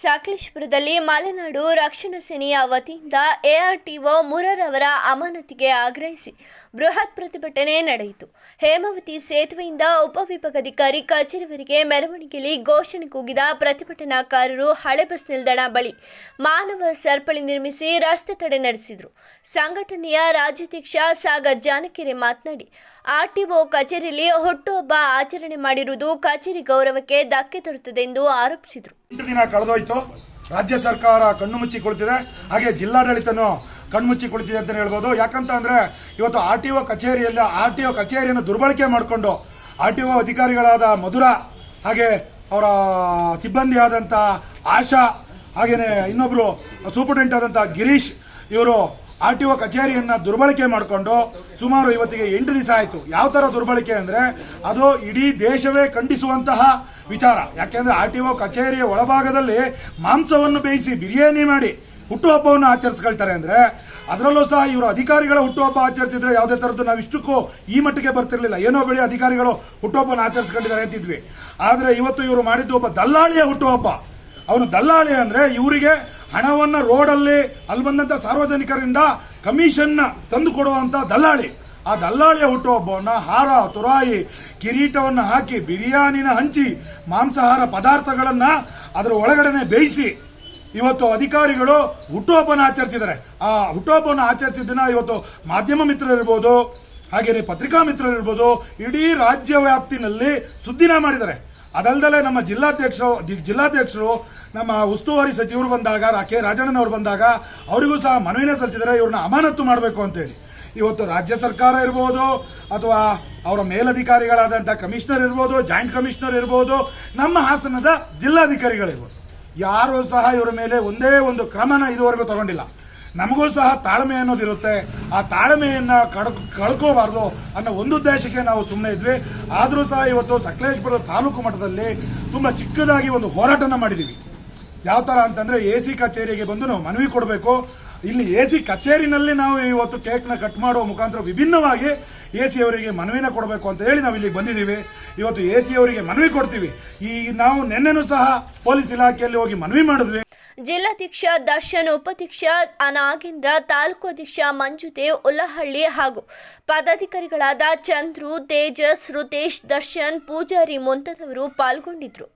ಸಕಲೇಶ್ಪುರದಲ್ಲಿ ಮಲೆನಾಡು ರಕ್ಷಣಾ ಸೇನೆಯ ವತಿಯಿಂದ ಎಆರ್ಟಿಒ ಮುರರವರ ಅಮಾನತಿಗೆ ಆಗ್ರಹಿಸಿ ಬೃಹತ್ ಪ್ರತಿಭಟನೆ ನಡೆಯಿತು. ಹೇಮಾವತಿ ಸೇತುವೆಯಿಂದ ಉಪವಿಭಾಗಾಧಿಕಾರಿ ಕಚೇರಿವರೆಗೆ ಮೆರವಣಿಗೆಯಲ್ಲಿ ಘೋಷಣೆ ಕೂಗಿದ ಪ್ರತಿಭಟನಾಕಾರರು ಹಳೆ ಬಸ್ ನಿಲ್ದಾಣ ಬಳಿ ಮಾನವ ಸರಪಳಿ ನಿರ್ಮಿಸಿ ರಸ್ತೆ ತಡೆ ನಡೆಸಿದರು. ಸಂಘಟನೆಯ ರಾಜ್ಯಾಧ್ಯಕ್ಷ ಸಾಗರ್ ಜಾನಕಿರೆ ಮಾತನಾಡಿ, ಆರ್ಟಿಒ ಕಚೇರಿಯಲ್ಲಿ ಹುಟ್ಟುಹಬ್ಬ ಆಚರಣೆ ಮಾಡಿರುವುದು ಕಚೇರಿ ಗೌರವಕ್ಕೆ ಧಕ್ಕೆ ತರುತ್ತದೆ ಎಂದು ಆರೋಪಿಸಿದರು ಕಳೆದೋಯ್ತು ರಾಜ್ಯ ಸರ್ಕಾರ ಕಣ್ಣು ಮುಚ್ಚಿ ಕುಳಿತಿದೆ ಹಾಗೆ ಜಿಲ್ಲಾಡಳಿತನೂ ಕಣ್ಮುಚ್ಚಿ ಕುಳಿತಿದೆ ಅಂತ ಹೇಳ್ಬೋದು. ಯಾಕಂತ ಅಂದರೆ ಇವತ್ತು ಆರ್ ಟಿ ಒ ಕಚೇರಿಯಲ್ಲಿ ಆರ್ ಟಿ ಒ ಕಚೇರಿಯನ್ನು ದುರ್ಬಳಕೆ ಮಾಡಿಕೊಂಡು ಆರ್ ಟಿ ಒ ಅಧಿಕಾರಿಗಳಾದ ಮಧುರ ಹಾಗೆ ಅವರ ಸಿಬ್ಬಂದಿ ಆದಂಥ ಆಶಾ ಹಾಗೆಯೇ ಇನ್ನೊಬ್ಬರು ಸೂಪರಿಂಟೆಂಡೆಂಟ್ ಆದಂಥ ಗಿರೀಶ್ ಇವರು ಆರ್ ಟಿ ಒ ಕಚೇರಿಯನ್ನ ದುರ್ಬಳಕೆ ಮಾಡಿಕೊಂಡು ಸುಮಾರು ಇವತ್ತಿಗೆ ಎಂಟು ದಿವಸ ಆಯಿತು. ಯಾವ ಥರ ದುರ್ಬಳಕೆ ಅಂದರೆ ಅದು ಇಡೀ ದೇಶವೇ ಖಂಡಿಸುವಂತಹ ವಿಚಾರ. ಯಾಕೆಂದ್ರೆ ಆರ್ ಟಿ ಒ ಕಚೇರಿಯ ಒಳಭಾಗದಲ್ಲಿ ಮಾಂಸವನ್ನು ಬೇಯಿಸಿ ಬಿರಿಯಾನಿ ಮಾಡಿ ಹುಟ್ಟುಹಬ್ಬವನ್ನು ಆಚರಿಸ್ಕೊಳ್ತಾರೆ ಅಂದ್ರೆ ಅದರಲ್ಲೂ ಸಹ ಇವರು ಅಧಿಕಾರಿಗಳ ಹುಟ್ಟುಹಬ್ಬ ಆಚರಿಸಿದ್ರೆ ಯಾವುದೇ ಥರದ್ದು ನಾವು ಇಷ್ಟಕ್ಕೂ ಈ ಮಟ್ಟಿಗೆ ಬರ್ತಿರ್ಲಿಲ್ಲ. ಏನೋ ಬೆಳೆ ಅಧಿಕಾರಿಗಳು ಹುಟ್ಟುಹಬ್ಬನ ಆಚರಿಸ್ಕೊಂಡಿದ್ದಾರೆ ಅಂತಿದ್ವಿ. ಆದರೆ ಇವತ್ತು ಇವರು ಮಾಡಿದ್ದು ಒಬ್ಬ ದಲ್ಲಾಳಿಯ ಹುಟ್ಟುಹಬ್ಬ. ಅವನು ದಲ್ಲಾಳಿ ಅಂದ್ರೆ ಇವರಿಗೆ ಹಣವನ್ನ ರೋಡಲ್ಲಿ ಅಲ್ಲಿ ಬಂದಂಥ ಸಾರ್ವಜನಿಕರಿಂದ ಕಮಿಷನ್ನ ತಂದು ಕೊಡುವಂಥ ದಲ್ಲಾಳಿ. ಆ ದಲ್ಲಾಳಿಯ ಹುಟ್ಟುಹಬ್ಬವನ್ನು ಹಾರ, ತುರಾಯಿ, ಕಿರೀಟವನ್ನು ಹಾಕಿ, ಬಿರಿಯಾನಿನ ಹಂಚಿ, ಮಾಂಸಾಹಾರ ಪದಾರ್ಥಗಳನ್ನು ಅದರ ಒಳಗಡೆನೆ ಬೇಯಿಸಿ ಇವತ್ತು ಅಧಿಕಾರಿಗಳು ಹುಟ್ಟುಹಬ್ಬನ ಆಚರಿಸಿದ್ದಾರೆ. ಆ ಹುಟ್ಟುಹಬ್ಬವನ್ನು ದಿನ ಇವತ್ತು ಮಾಧ್ಯಮ ಮಿತ್ರರಿರ್ಬೋದು ಹಾಗೆಯೇ ಪತ್ರಿಕಾ ಮಿತ್ರರಿರ್ಬೋದು, ಇಡೀ ರಾಜ್ಯ ವ್ಯಾಪ್ತಿನಲ್ಲಿ ಸುದ್ದಿನ ಮಾಡಿದ್ದಾರೆ. ಅದಲ್ದಲೆ ನಮ್ಮ ಜಿಲ್ಲಾಧ್ಯಕ್ಷರು ಜಿಲ್ಲಾಧ್ಯಕ್ಷರು, ನಮ್ಮ ಉಸ್ತುವಾರಿ ಸಚಿವರು ಬಂದಾಗ, ಕೆ. ರಾಜಣ್ಣನವರು ಬಂದಾಗ, ಅವರಿಗೂ ಸಹ ಮನವಿನ ಸಲ್ಲಿಸಿದರೆ ಇವ್ರನ್ನ ಅಮಾನತು ಮಾಡಬೇಕು ಅಂತೇಳಿ. ಇವತ್ತು ರಾಜ್ಯ ಸರ್ಕಾರ ಇರ್ಬೋದು, ಅಥವಾ ಅವರ ಮೇಲಧಿಕಾರಿಗಳಾದಂಥ ಕಮಿಷನರ್ ಇರ್ಬೋದು, ಜಾಯಿಂಟ್ ಕಮಿಷನರ್ ಇರ್ಬೋದು, ನಮ್ಮ ಹಾಸನದ ಜಿಲ್ಲಾಧಿಕಾರಿಗಳಿರ್ಬೋದು. ಯಾರೂ ಸಹ ಇವರ ಮೇಲೆ ಒಂದೇ ಒಂದು ಕ್ರಮನ ಇದುವರೆಗೂ ತಗೊಂಡಿಲ್ಲ. ನಮಗೂ ಸಹ ತಾಳ್ಮೆ ಅನ್ನೋದಿರುತ್ತೆ. ಆ ತಾಳ್ಮೆಯನ್ನ ಕಡ್ ಕಳ್ಕೋಬಾರ್ದು ಅನ್ನೋ ಒಂದು ಉದ್ದೇಶಕ್ಕೆ ನಾವು ಸುಮ್ಮನೆ ಇದ್ವಿ. ಆದರೂ ಸಹ ಇವತ್ತು ಸಕಲೇಶ್ಪುರ ತಾಲೂಕು ಮಟ್ಟದಲ್ಲಿ ತುಂಬಾ ಚಿಕ್ಕದಾಗಿ ಒಂದು ಹೋರಾಟನ ಮಾಡಿದ್ದೀವಿ ಯಾವ ತರ ಅಂತಂದ್ರೆ ಎ ಸಿ ಕಚೇರಿಗೆ ಬಂದು ನಾವು ಮನವಿ ಕೊಡಬೇಕು. ಇಲ್ಲಿ ಎ ಸಿ ಕಚೇರಿನಲ್ಲಿ ನಾವು ಇವತ್ತು ಕೇಕ್ನ ಕಟ್ ಮಾಡುವ ಮುಖಾಂತರ ವಿಭಿನ್ನವಾಗಿ ಎ ಸಿ ಅವರಿಗೆ ಮನವಿನ ಕೊಡಬೇಕು ಅಂತ ಹೇಳಿ ನಾವು ಇಲ್ಲಿ ಬಂದಿದ್ದೀವಿ ಇವತ್ತು ಎ ಸಿ ಅವರಿಗೆ ಮನವಿ ಕೊಡ್ತೀವಿ. ಈ ನಾವು ನಿನ್ನೆನೂ ಸಹ ಪೊಲೀಸ್ ಇಲಾಖೆಯಲ್ಲಿ ಹೋಗಿ ಮನವಿ ಮಾಡಿದ್ವಿ. ಜಿಲ್ಲಾಧ್ಯಕ್ಷ, ದರ್ಶನ್ ಉಪಾಧ್ಯಕ್ಷ ನಾಗೇಂದ್ರ ತಾಲೂಕು ಅಧ್ಯಕ್ಷ ಮಂಜುದೇವ್ ಉಲ್ಲಹಳ್ಳಿ ಹಾಗೂ ಪದಾಧಿಕಾರಿಗಳಾದ ಚಂದ್ರು, ತೇಜಸ್, ರುತೇಶ್, ದರ್ಶನ್, ಪೂಜಾರಿ ಮುಂತಾದವರು ಪಾಲ್ಗೊಂಡಿದ್ರು